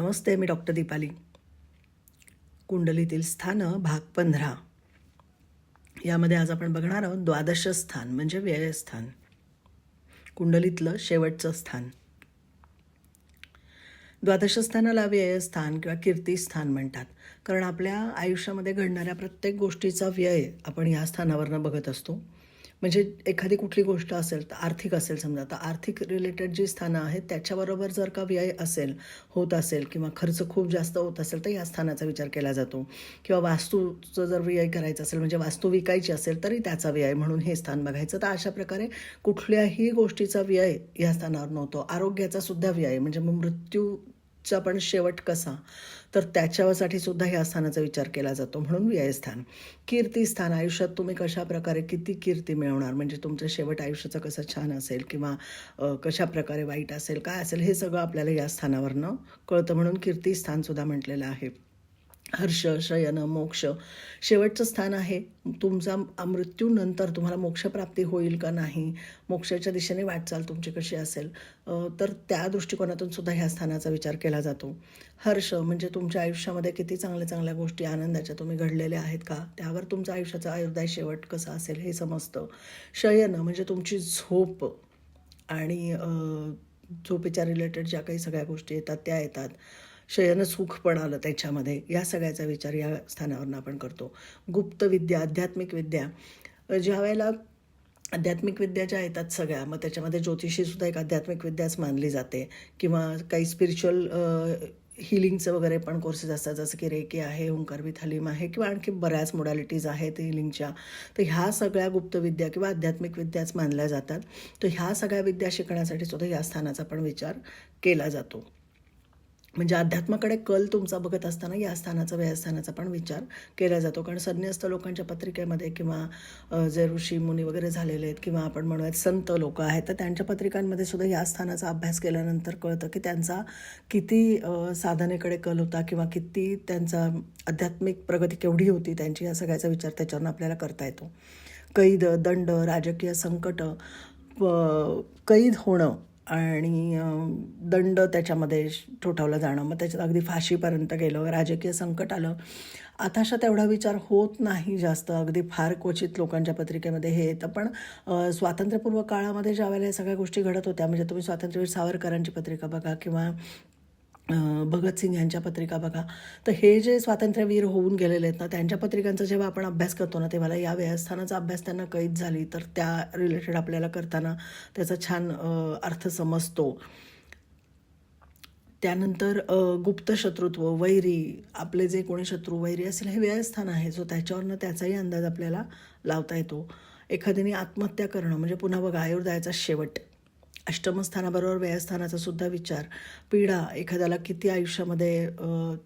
नमस्ते मी doctor Deepali. कुंडलीतील स्थानं भाग पंधरा. यामध्ये आज आपण बघणार आहोत द्वादश स्थान म्हणजे व्ययस्थान कुंडलीतलं शेवटचं स्थान. द्वादश स्थानाला व्ययस्थान किंवा कीर्तीस्थान म्हणतात. कारण आपल्या आयुष्यामध्ये घडणाऱ्या प्रत्येक गोष्टीचा व्यय आपण या स्थानावरनं बघत असतो. म्हणजे एखादी कुठली गोष्ट असेल तर आर्थिक असेल समजा तर आर्थिक रिलेटेड जी स्थानं आहेत त्याच्याबरोबर जर का व्यय असेल होत असेल किंवा खर्च खूप जास्त होत असेल तर या स्थानाचा विचार केला जातो. किंवा वास्तूचं जर व्यय करायचं असेल म्हणजे वास्तू विकायची असेल तरी त्याचा व्यय म्हणून हे स्थान बघायचं. तर अशा प्रकारे कुठल्याही गोष्टीचा व्यय या स्थानावर नव्हतो. आरोग्याचा सुद्धा व्यय म्हणजे मग मृत्यू चा पण शेवट कसा? तर त्याच्यासाठी सुद्धा ह्या स्थानाचा विचार केला जातो. म्हणून व्ययस्थान कीर्तीस्थान आयुष्यात तुम्ही कशा प्रकारे किती कीर्ती मिळवणार? म्हणजे तुमचं शेवट आयुष्याचं कसं छान असेल किंवा कशाप्रकारे कशा प्रकारे वाईट असेल काय असेल हे सगळं आपल्याला या स्थानावरनं कळतं. म्हणून कीर्तीस्थानसुद्धा म्हटलेलं आहे. हर्ष शयन मोक्ष. शेवटचं स्थान आहे. तुमचा मृत्यूनंतर तुम्हाला मोक्षप्राप्ती होईल का नाही? मोक्षाच्या दिशेने वाटचाल तुमची कशी असेल? तर त्या दृष्टिकोनातून सुद्धा ह्या स्थानाचा विचार केला जातो. हर्ष म्हणजे तुमच्या आयुष्यामध्ये किती चांगल्या चांगल्या गोष्टी आनंदाच्या तुम्ही घडलेल्या आहेत का? त्यावर तुमचं आयुष्याचा आयुर्दाय शेवट कसा असेल हे समजतं. शयन म्हणजे तुमची झोप आणि झोपेच्या रिलेटेड ज्या काही सगळ्या गोष्टी येतात त्या येतात. शयनसुख पण आलं त्याच्यामध्ये. या सगळ्याचा विचार या स्थानावरून आपण करतो. गुप्त विद्या आध्यात्मिक विद्या. ज्या वेळेला आध्यात्मिक विद्या ज्या येतात सगळ्या मग त्याच्यामध्ये ज्योतिषीसुद्धा एक आध्यात्मिक विद्याच मानली जाते. किंवा काही स्पिरिच्युअल हिलिंगचं वगैरे पण कोर्सेस असतात जसं की रेकी आहे ओंकार हलीम आहे किंवा आणखी बऱ्याच मोडॅलिटीज आहेत हिलिंगच्या तर ह्या सगळ्या गुप्तविद्या किंवा आध्यात्मिक विद्याच मानल्या जातात. तर ह्या सगळ्या विद्या शिकण्यासाठी सुद्धा या स्थानाचा पण विचार केला जातो. म्हणजे अध्यात्माकडे कल तुमचा बघत असताना या स्थानाचा व्ययस्थानाचा पण विचार केला जातो. कारण संन्यस्त लोकांच्या पत्रिकेमध्ये किंवा जे ऋषी मुनी वगैरे झालेले आहेत किंवा आपण म्हणूयात संत लोक आहेत तर त्यांच्या पत्रिकांमध्ये सुद्धा या स्थानाचा अभ्यास केल्यानंतर कळतं की त्यांचा किती साधनेकडे कल होता किंवा किती त्यांचा आध्यात्मिक प्रगती केवढी होती त्यांची या सगळ्याचा विचार त्याच्यावरून आपल्याला करता येतो. कैद दंड राजकीय संकट कैद होणं आणि दंड त्याच्यामध्ये ठोठावलं जाणं. मग त्याच्यात अगदी फाशीपर्यंत गेलं राजकीय संकट आलं. आताशा तेवढा विचार होत नाही जास्त. अगदी फार क्वचित लोकांच्या पत्रिकेमध्ये हे येतं. पण स्वातंत्र्यपूर्व काळामध्ये ज्या वेळेला या सगळ्या गोष्टी घडत होत्या म्हणजे तुम्ही स्वातंत्र्यवीर सावरकरांची पत्रिका बघा किंवा भगतसिंग यांच्या पत्रिका बघा. तर हे जे स्वातंत्र्यवीर होऊन गेलेले आहेत ना त्यांच्या पत्रिकांचा जेव्हा आपण अभ्यास करतो ना तेव्हा या व्यवस्थानाचा अभ्यास त्यांना कैद झाली तर त्या रिलेटेड आपल्याला करताना त्याचा छान अर्थ समजतो. त्यानंतर गुप्त शत्रुत्व वैरी आपले जे कोणी शत्रू वैरी असेल हे व्ययस्थान आहे. सो त्याच्यावरनं त्याचाही अंदाज आपल्याला लावता येतो. एखाद्याने आत्महत्या करणं म्हणजे पुन्हा बघा आयुर्दायाचा शेवट. अष्टमस्थानाबरोबर व्ययस्थानाचा सुद्धा विचार. पीडा एखाद्याला किती आयुष्यामध्ये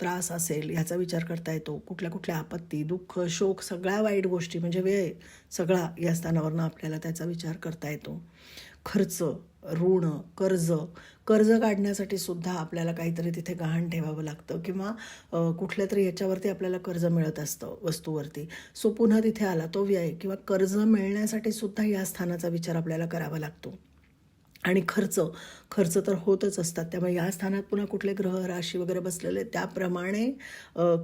त्रास असेल ह्याचा विचार करता येतो. कुठल्या कुठल्या आपत्ती दुःख शोक सगळ्या वाईट गोष्टी म्हणजे वेळ सगळा या स्थानावरनं आपल्याला त्याचा विचार करता येतो. खर्च ऋण कर्ज कर्ज काढण्यासाठी सुद्धा आपल्याला काहीतरी तिथे गहाण ठेवावं लागतं किंवा कुठल्या तरी याच्यावरती आपल्याला कर्ज मिळत असतं वस्तूवरती. सो पुन्हा तिथे आला तो व्यय किंवा कर्ज मिळण्यासाठी सुद्धा या स्थानाचा विचार आपल्याला करावा लागतो. आणि खर्च खर्च तर होतच असतात. त्यामुळे या स्थानात पुन्हा कुठले ग्रह राशी वगैरे बसलेले त्याप्रमाणे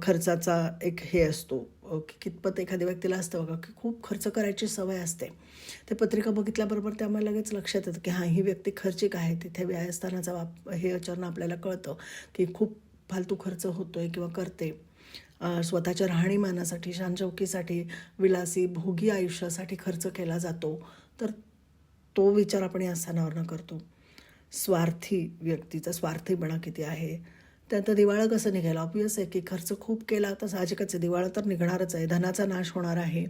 खर्चाचा एक हे असतो की कितपत एखाद्या व्यक्तीला असतं बघा की खूप खर्च करायची सवय असते. ते पत्रिका बघितल्याबरोबर ते आम्हाला लगेच लक्षात येतं की हां ही व्यक्ती खर्चिक आहे तिथे व्यायस्थानाचा वाप हे आचरण आपल्याला कळतं की खूप फालतू खर्च होतोय किंवा करते. स्वतःच्या राहणीमानासाठी शानचौकीसाठी विलासी भोगी आयुष्यासाठी खर्च केला जातो. तर तो विचार आपण या स्थानावरनं करतो. स्वार्थी व्यक्तीचा स्वार्थीपणा किती आहे? त्यात दिवाळं कसं निघायला? ऑब्वियस आहे की खर्च खूप केला तर साहजिकच आहे. दिवाळं तर निघणारच आहे. धनाचा नाश होणार आहे.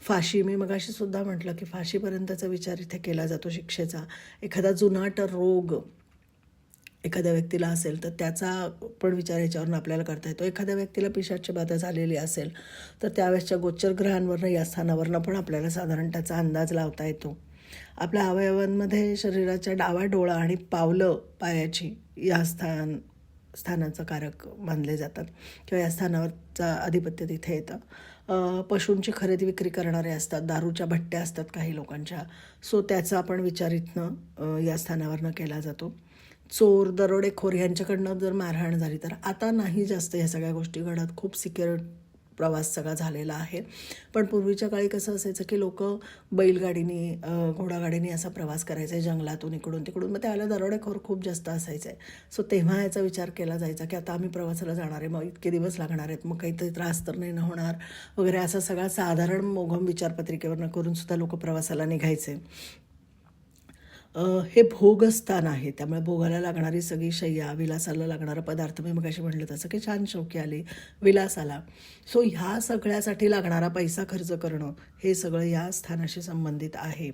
फाशी मी मगाशी सुद्धा म्हटलं की फाशीपर्यंतचा विचार इथे केला जातो शिक्षेचा. एखादा जुनाट रोग एखाद्या व्यक्तीला असेल तर त्याचा पण विचार याच्यावरून आपल्याला करता येतो. एखाद्या व्यक्तीला पिशाची बाधा झालेली असेल तर त्यावेळेसच्या गोचर ग्रहांवरनं या स्थानावरनं पण आपल्याला साधारण त्याचा अंदाज लावता येतो. आपल्या अवयवांमध्ये शरीराच्या डावा डोळा आणि पावलं पायाची या स्थान स्थानाचं कारक मानले जातात किंवा या स्थानावरचा आधिपत्य तिथे येतं. पशूंची खरेदी विक्री करणारे असतात दारूच्या भट्ट्या असतात काही लोकांच्या. सो त्याचा आपण विचार इथनं या स्थानावरनं केला जातो. चोर दरोडेखोर यांच्याकडनं जर मारहाण झाली तर आता नाही जास्त ह्या सगळ्या गोष्टी घडत. खूप सिक्युअर प्रवास सगळा झालेला आहे. पण पूर्वीच्या काळी कसं असायचं की लोक बैलगाडीनी घोडागाडीने घोडागाडीनी असा प्रवास करायचा जंगलातून इकडून तिकडून. मग त्याला दरोडेखोर खूप जास्त असायचे. सो तेव्हा याचा विचार केला जायचा की आता आम्ही प्रवासाला जाणार आहे मग इतके दिवस लागणार आहेत मग काहीतरी त्रास तर नाही होणार वगैरे असा सगळा साधारण मोघम विचारपत्रिकेवरनं करून सुद्धा लोक प्रवासाला निघायचे. हे भोगस्थान आहे. त्यामुळे भोगाला लागणारी सगळी शय्या विलासाला लागणारा पदार्थ मी मगाशी म्हटलं तसं की छान शौकी आली विलासाला. सो ह्या सगळ्यासाठी लागणारा पैसा खर्च करणं हे सगळं या स्थानाशी संबंधित आहे.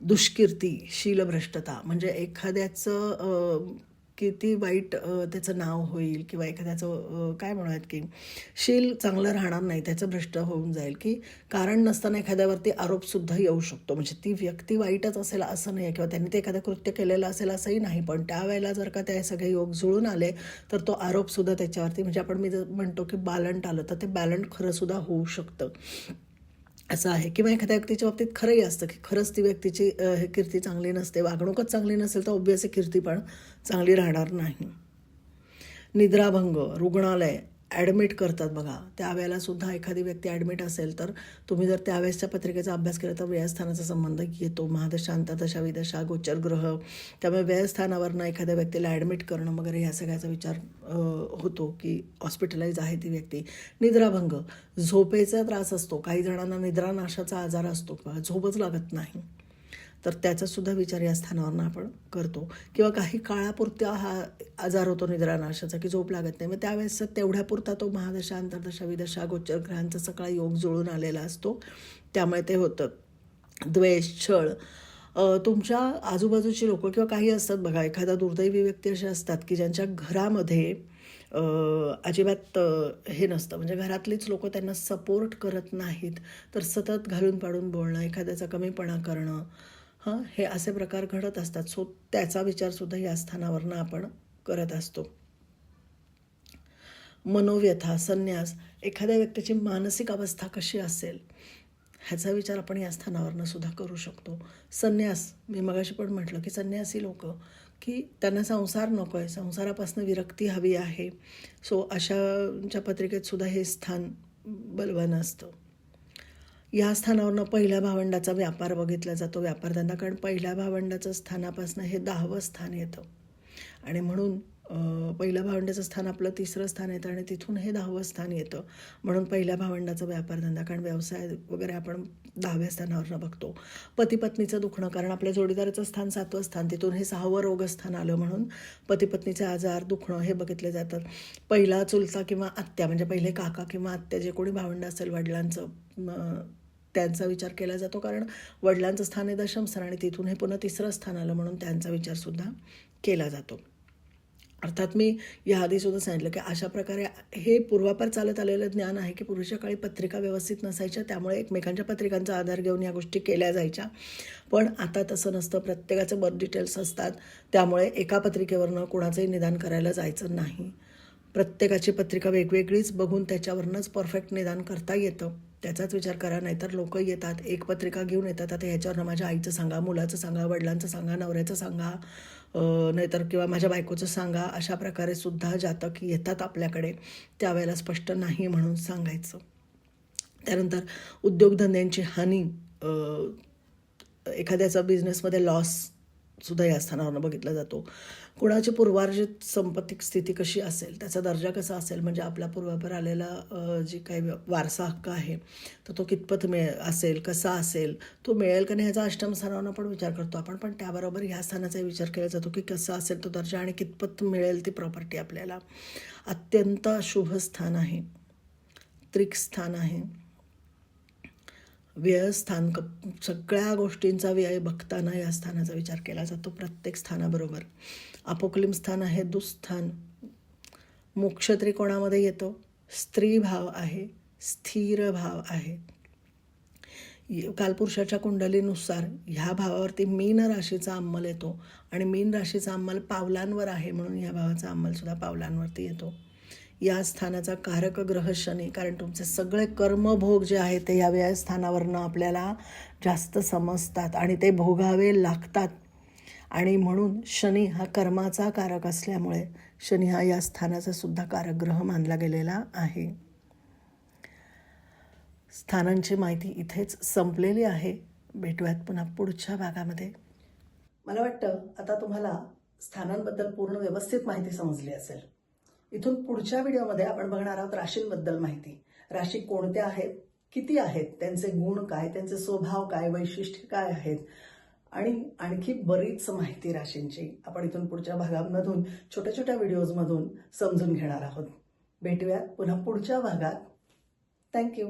दुष्कीर्ती शीलभ्रष्टता म्हणजे एखाद्याचं किती वाईट त्याचं नाव होईल किंवा एखाद्याचं काय म्हणूयात की शील चांगलं राहणार नाही त्याचं भ्रष्ट होऊन जाईल की कारण नसताना एखाद्यावरती आरोपसुद्धा येऊ शकतो. म्हणजे ती व्यक्ती वाईटच असेल असं नाही आहे किंवा त्यांनी ते एखादं कृत्य केलेलं असेल असंही नाही. पण त्यावेळेला जर का ते सगळे योग जुळून आले तर तो आरोपसुद्धा त्याच्यावरती म्हणजे आपण मी जर म्हणतो की बालंट आलं तर ते बॅलंट खरंसुद्धा होऊ शकतं. असं आहे किंवा एखाद्या व्यक्तीच्या बाबतीत खरंही असतं की खरंच ती व्यक्तीची हे कीर्ती चांगली नसते वागणूकच चांगली नसेल तर ऑब्वियसली कीर्ती पण चांगली राहणार नाही. निद्राभंग रुग्णालय ॲडमिट करतात बघा. त्यावेळेला सुद्धा एखादी व्यक्ती ॲडमिट असेल तर तुम्ही जर त्यावेळेसच्या पत्रिकेचा अभ्यास केला तर व्ययस्थानाचा संबंध येतो. महादशा अंतर्दशा विदशा गोचर ग्रह त्यामुळे व्ययस्थानावरनं एखाद्या व्यक्तीला ॲडमिट करणं वगैरे ह्या सगळ्याचा विचार होतो की हॉस्पिटलाइज आहे ती व्यक्ती. निद्राभंग. झोपेचा त्रास असतो. काही जणांना निद्रानाशाचा आजार असतो किंवा झोपच लागत नाही. तर त्याचासुद्धा विचार या स्थानावरनं आपण करतो. किंवा काही काळापुरत्या हा आजार होतो निद्रानाशाचा की झोप लागत नाही. मग त्यावेळेस तेवढ्यापुरता तो महादशा अंतर्दशा विदशा गोचर ग्रहांचा सगळा योग जुळून आलेला असतो. त्यामुळे ते होतं. द्वेष छळ तुमच्या आजूबाजूची लोक किंवा काही असतात बघा एखादा दुर्दैवी व्यक्ती असे असतात की ज्यांच्या घरामध्ये अजिबात हे नसतं. म्हणजे घरातलीच लोक त्यांना सपोर्ट करत नाहीत. तर सतत घालून पाडून बोलणं एखाद्याचा कमीपणा करणं हां हे असे प्रकार घडत असतात. सो त्याचा विचारसुद्धा या स्थानावरनं आपण करत असतो. मनोव्यथा संन्यास एखाद्या व्यक्तीची मानसिक अवस्था कशी असेल ह्याचा विचार आपण या स्थानावरनं सुद्धा करू शकतो. संन्यास मी मगाशी पण म्हटलं की संन्यासी लोक की त्यांना संसार नको आहे संसारापासून विरक्ती हवी आहे. सो अशाच्या पत्रिकेत सुद्धा हे स्थान बलवान असतं. या स्थानावरनं पहिल्या भावंडाचा व्यापार बघितला जातो. व्यापारधंदा कारण पहिल्या भावंडाचं स्थानापासून हे दहावं स्थान येतं. आणि म्हणून पहिल्या भावंडाचं स्थान आपलं तिसरं स्थान येतं आणि तिथून हे दहावं स्थान येतं. म्हणून पहिल्या भावंडाचा व्यापारधंदा कारण व्यवसाय वगैरे आपण दहाव्या स्थानावरनं बघतो. पतीपत्नीचं दुखणं कारण आपल्या जोडीदाराचं स्थान सातवं स्थान तिथून हे सहावं रोगस्थान आलं म्हणून पतीपत्नीचे आजार दुखणं हे बघितले जातात. पहिला चुलता किंवा आत्या म्हणजे पहिले काका किंवा आत्या जे कोणी भावंड असेल वडिलांचं त्यांचा विचार केला जातो. कारण वडिलांचं स्थान आहे दशम स्थान आणि तिथून हे पुन्हा तिसरं स्थान आलं म्हणून त्यांचा विचारसुद्धा केला जातो. अर्थात मी या आधीसुद्धा सांगितलं की अशा प्रकारे हे पूर्वापार चालत आलेलं ज्ञान आहे की पूर्वीच्या काळी पत्रिका व्यवस्थित नसायच्या त्यामुळे एकमेकांच्या पत्रिकांचा आधार घेऊन या गोष्टी केल्या जायच्या. पण आता तसं नसतं. प्रत्येकाचं बर्थ डिटेल्स असतात. त्यामुळे एका पत्रिकेवरनं कोणाचंही निदान करायला जायचं नाही. प्रत्येकाची पत्रिका वेगवेगळीच बघून त्याच्यावरनंच परफेक्ट निदान करता येतं. त्याचाच विचार करा नाहीतर लोक येतात एक पत्रिका घेऊन येतात आता ह्याच्यावरनं माझ्या आईचं सांगा मुलाचं सांगा वडिलांचं सांगा नवऱ्याचं सांगा नाहीतर किंवा माझ्या बायकोचं सांगा अशा प्रकारे सुद्धा जातक येतात आपल्याकडे. त्यावेळेला स्पष्ट नाही म्हणून सांगायचं. त्यानंतर उद्योगधंद्यांची हानी एखाद्याचा बिझनेसमध्ये लॉस सुद्धा या स्थानावरनं बघितला जातो. कुणाची पूर्वार्जित संपत्तिक स्थिती कशी असेल त्याचा दर्जा कसा असेल म्हणजे आपल्या पूर्वापर आलेला जी काही वारसा हक्क आहे तर तो कितपत मिळ असेल कसा असेल तो मिळेल का नाही ह्याचा अष्टम स्थानावर पण विचार करतो. आपण पण त्याबरोबर ह्या स्थानाचाही विचार केला जातो की कसा असेल तो दर्जा आणि कितपत मिळेल ती प्रॉपर्टी आपल्याला. अत्यंत शुभ स्थान आहे त्रिक स्थान आहे. व्ययस्थान क सगळ्या गोष्टींचा व्यय बघताना या स्थानाचा विचार केला जातो प्रत्येक स्थानाबरोबर. अपोक्लिम स्थान आहे दुस्थान. मोक्ष त्रिकोणामध्ये येतो. स्त्री भाव आहे स्थिर भाव आहे. कालपुरुषाच्या कुंडलीनुसार ह्या भावावरती मीन राशीचा अंमल येतो. आणि मीन राशीचा अंमल पावलांवर आहे म्हणून ह्या भावाचा अंमलसुद्धा पावलांवरती येतो. या स्थानाचा कारक ग्रह शनी. कारण तुमचे सगळे कर्मभोग जे आहेत ते या व्ययस्थानावरनं स्थानावरनं आपल्याला जास्त समजतात आणि ते भोगावे लागतात. आणि म्हणून शनी हा कर्माचा कारक असल्यामुळे शनी हा या स्थानाचा सुद्धा कारक ग्रह मानला गेलेला आहे. स्थानांची माहिती इथेच संपलेली आहे. भेटूयात पुन्हा पुढच्या भागामध्ये. मला वाटतं आता तुम्हाला स्थानांबद्दल पूर्ण व्यवस्थित माहिती समजली असेल. इथून पुढच्या व्हिडिओमध्ये आपण बघणार आहोत राशींबद्दल माहिती. राशी कोणत्या आहेत? किती आहेत? त्यांचे गुण काय? त्यांचे स्वभाव काय? वैशिष्ट्य काय आहेत? आणि आणखी बरीच माहिती राशींची आपण इथून पुढच्या भागांमधून छोट्या छोट्या व्हिडिओजमधून समजून घेणार आहोत. भेटूयात पुन्हा पुढच्या भागात. थँक्यू.